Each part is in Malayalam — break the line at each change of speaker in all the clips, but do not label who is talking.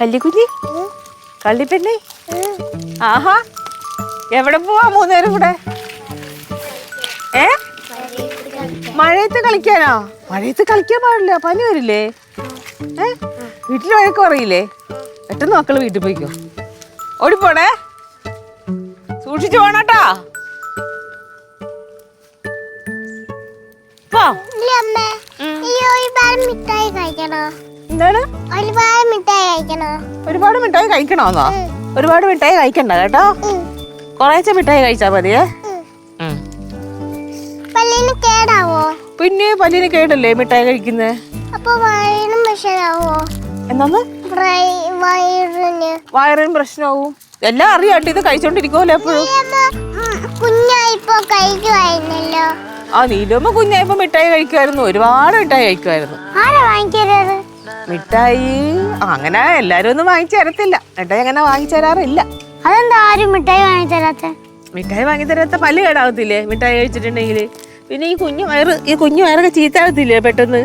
കല്ലിക്കുഞ്ഞി? കള്ളിപ്പെണ്ണി? ആഹാ. എവിടെ പോവാ മൂന്നേരും കൂടെ? ഏ? മഴയത്ത് കളിക്കാനോ? മഴയത്ത് കളിക്കാൻ പാടില്ല. പനി വരില്ലേ? ഏ? വീട്ടിൽ വഴക്ക് പറയില്ലേ? പെട്ടെന്ന് മക്കൾ വീട്ടിൽ പോയിക്കോ. ഓടിപ്പോണേ സൂക്ഷിച്ചു പോണട്ടാ. എന്താണ്?
ഒരുപാട് മിഠായി
ഒരുപാട് മിഠായി കഴിക്കണമെന്നോ ഒരുപാട് മിഠായി കഴിക്കണ്ട കേട്ടോ. കുറേശ്ശെ മിഠായി കഴിച്ചാ മതിയേ.
പല്ലിന് കേടാവോ?
പിന്നെ പല്ലിന് കേടല്ലേ മിഠായി കഴിക്കുന്നേ?
അപ്പൊ വയറിനും
എന്നാന്ന്?
വയറിന്.
വയറിന് പ്രശ്നമാവും. എല്ലാം അറിയാട്ടെ ഇത് കഴിച്ചോണ്ടിരിക്കുമല്ലോ എപ്പോഴും?
കുഞ്ഞായിപ്പോ കഴിക്കുമായിരുന്നല്ലോ
ആ നീലമ്മ കുഞ്ഞായപ്പോ മിഠായി കഴിക്കുമായിരുന്നു ഒരുപാട് മിഠായി കഴിക്കുമായിരുന്നു
ആരാ വാങ്ങിക്കരുത്?
മിഠായി. അങ്ങനെ എല്ലാരും ഒന്നും വാങ്ങിച്ചു തരത്തില്ല. മിഠായി അങ്ങനെ വാങ്ങിച്ചു തരാറില്ല.
അതെന്താ ആരും മിഠായി വാങ്ങി തരാത്ത?
മിഠായി വാങ്ങി തരാത്ത പല്ല് കേടാവത്തില്ലേ? മിഠായി കഴിച്ചിട്ടുണ്ടെങ്കിൽ പിന്നെ ഈ കുഞ്ഞു വയറ് ഈ കുഞ്ഞു വയറൊക്കെ ചീത്താവത്തില്ലേ പെട്ടെന്ന്?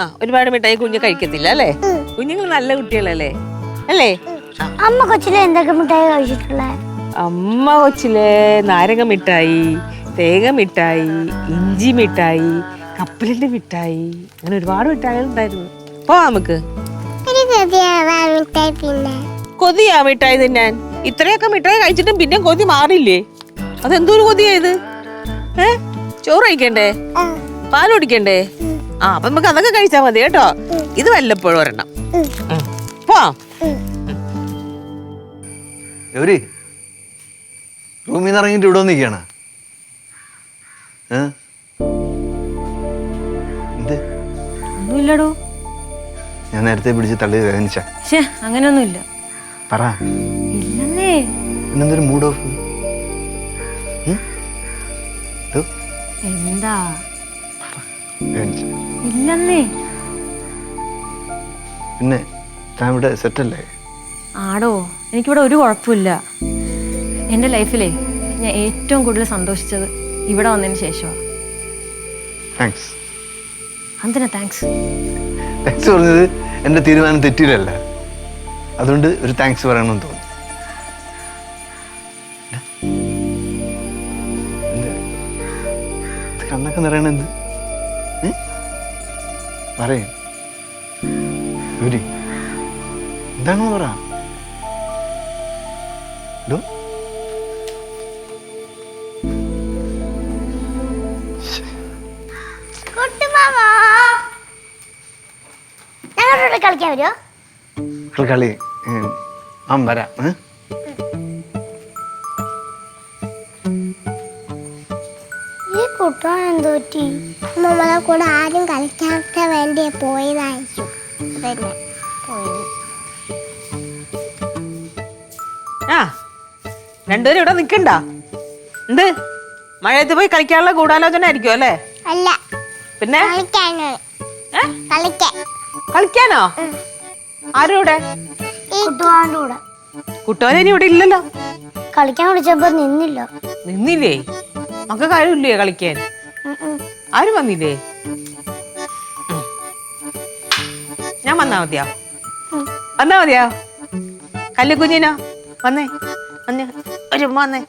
ആ ഒരുപാട് മിഠായി കുഞ്ഞ് കഴിക്കത്തില്ല അല്ലേ? കുഞ്ഞുങ്ങൾ നല്ല കുട്ടികളല്ലേ? അല്ലേ?
അമ്മ കൊച്ചിലെ എന്തൊക്കെ മിഠായി കഴിച്ചിട്ടുള്ള?
അമ്മ കൊച്ചിലെ നാരങ്ങ മിഠായി തേങ്ങ മിഠായി ഇഞ്ചി മിഠായി കപ്പലിന്റെ മിഠായി. അങ്ങനെ ഒരുപാട് മിഠായികൾ ഉണ്ടായിരുന്നു. പോവാ നമുക്ക്. കൊതിയാ മിഠായി തിന്നാൻ. ഇത്രയൊക്കെ മിഠായി കഴിച്ചിട്ടും പിന്നെ കൊതി മാറില്ലേ? അതെന്തോരു കൊതിയാ ഇത്? ഏ? ചോറ് കഴിക്കണ്ടേ?
ആ,
പാൽ കുടിക്കണ്ടേ? ആ അപ്പൊ നമുക്ക് അതൊക്കെ കഴിച്ചാ മതി കേട്ടോ. ഇത് വല്ലപ്പോഴും ഒരെണ്ണം. പോ. പോവാം.
ഗൗരി റൂമിൽ നിന്ന് ഇറങ്ങിയിട്ട് ഇവിടെ എന്ത്
ഒന്നുമില്ലടോ.
ഞാൻ നേരത്തെ പിടിച്ച് തള്ളി വേദനിച്ച
ഷേ അങ്ങനെയൊന്നുമില്ല.
പറ.
ഇല്ലെന്നേ.
പിന്നെന്തൊരു മൂഡ് ഓഫ്
എന്താ? ഇല്ലെന്നേ.
പിന്നെ താൻ ഇവിടെ സെറ്റല്ലേ?
ആടോ എനിക്കിവിടെ ഒരു കുഴപ്പമില്ല. എന്റെ ലൈഫിലെ ഞാൻ ഏറ്റവും കൂടുതൽ സന്തോഷിച്ചത് ഇവിടെ വന്നതിന് ശേഷമാണ്
താങ്ക്സ്
എന്തിനാ താങ്ക്സ്
താങ്ക്സ് പറഞ്ഞത് എന്റെ തീരുമാനം തെറ്റിയില്ലല്ല അതുകൊണ്ട് ഒരു താങ്ക്സ് പറയണമെന്ന് തോന്നി. കണ്ണൊക്കെ നിറയണെന്ത് പറയും. എന്താണെന്ന് പറ. ഡോ?
കളിക്കാൻ വരുമോ
കളി ആ വരാം ഏ?
നമ്മളെ കൂടെ ആരും കളിക്കാത്ത വേണ്ടി പോയതായിരിക്കും. പിന്നെ പോയത്?
ആ രണ്ടുപേരും ഇവിടെ നിക്കണ്ട എന്ത്? മഴയത്ത് പോയി കളിക്കാനുള്ള ഗൂഢാലോചന ആയിരിക്കും അല്ലേ?
അല്ല.
പിന്നെ? കളിക്കാൻ?
കളിക്കാൻ.
കളിക്കാനോ? ആരോടെ? ഇനി ഇവിടെ ഇല്ലല്ലോ.
കളിക്കാൻ വിളിച്ചപ്പോ നിന്നില്ല.
നിന്നില്ലേ? മക്കൾക്ക് കാര്യമില്ലേ കളിക്കാൻ. ആരും വന്നില്ലേ? ഞാൻ വന്നാ മതിയാ? വന്നാ മതിയാ? കല്ലു കല്ലിക്കുഞ്ഞിനോ വന്നേ. വന്നേ. ഒരു ഉമ്മ വന്നേ.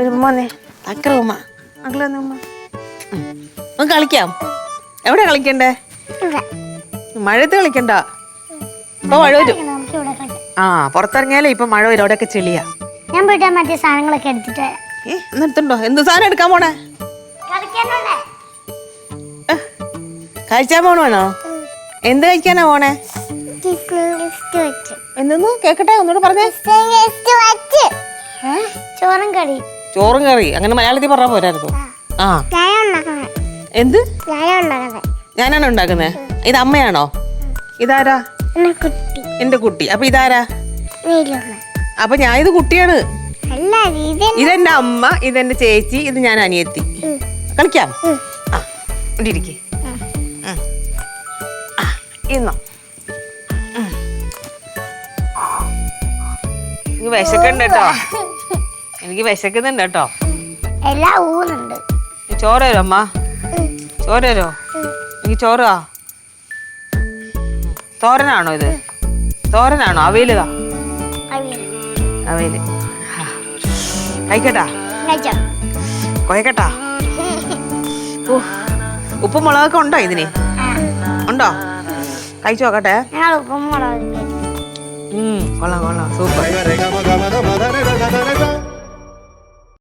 ഒരു ഉമ്മ വന്നേ. അക്ര ഉമ്മ. വന്നേ ഉമ്മ. കളിക്കാം. എവിടെ കളിക്കണ്ടേ?
ഇവിടെ
മഴയത്ത് കളിക്കണ്ട. ഇപ്പൊ മഴ വരും.
നമുക്ക് ഇവിടെ കളിക്കാം
ആ പുറത്തിറങ്ങിയാലേ ഇപ്പൊ മഴ വരും. അവിടെയൊക്കെ ചെളിയാ.
ഞാൻ പോയിട്ട് മറ്റേ സാധനങ്ങളൊക്കെ എടുത്തിട്ട് വരാം
ഏ എന്നെടുത്തുണ്ടോ എന്ത് സാധനം എടുക്കാൻ പോണേ?
കളിക്കാനുണ്ടേ.
കഴിച്ചാൻ പോണോ എന്ത് കഴിക്കാനാ പോണേ? എന്തെന്നു? കേക്കട്ടെ ഒന്നുകൂടെ പറഞ്ഞേ.
ചോറും കറി.
ചോറും കറി. അങ്ങനെ മലയാളത്തിൽ പറഞ്ഞാൽ പോരായിരുന്നു. ആ.
ഉണ്ടാക്കണേ
എന്ത്?
ഞാൻ ഉണ്ടാക്കണേ
ഞാനാണ് ഉണ്ടാക്കുന്നത് ഇത് അമ്മയാണോ? ഇതാരാ? എന്റെ കുട്ടി. അപ്പൊ ഇതാരാ? അപ്പൊ ഞാൻ ഇത് കുട്ടിയാണ്. ഇതെന്റെ അമ്മ ഇതെന്റെ ചേച്ചി ഇത് ഞാൻ അനിയത്തി. കളിക്കാം. ആ ഇരിക്കെ ഇന്നോ. എനിക്ക് വിശക്കുന്നുണ്ട് കേട്ടോ. എനിക്ക് വിശക്കുന്നുണ്ട് കേട്ടോ.
എല്ലാം ഊന്നുണ്ട്
ചോറ് തരോ അമ്മ? തരോ എനിക്ക് ചോറാ തോരനാണോ ഇത് തോരനാണോ അവയിലുതാ
അവിയൽ
അവയില് ആ. കഴിക്കട്ടാ
കഴിച്ചോ
കൊയക്കട്ടാ ഓ ഉപ്പും മുളകൊക്കെ ഉണ്ടോ ഇതിന് ഉണ്ടോ കഴിച്ചു നോക്കട്ടെ
ഞങ്ങൾ ഉപ്പും മുളകും
ഉം, കൊള്ളാം കൊള്ളാം സൂപ്പർ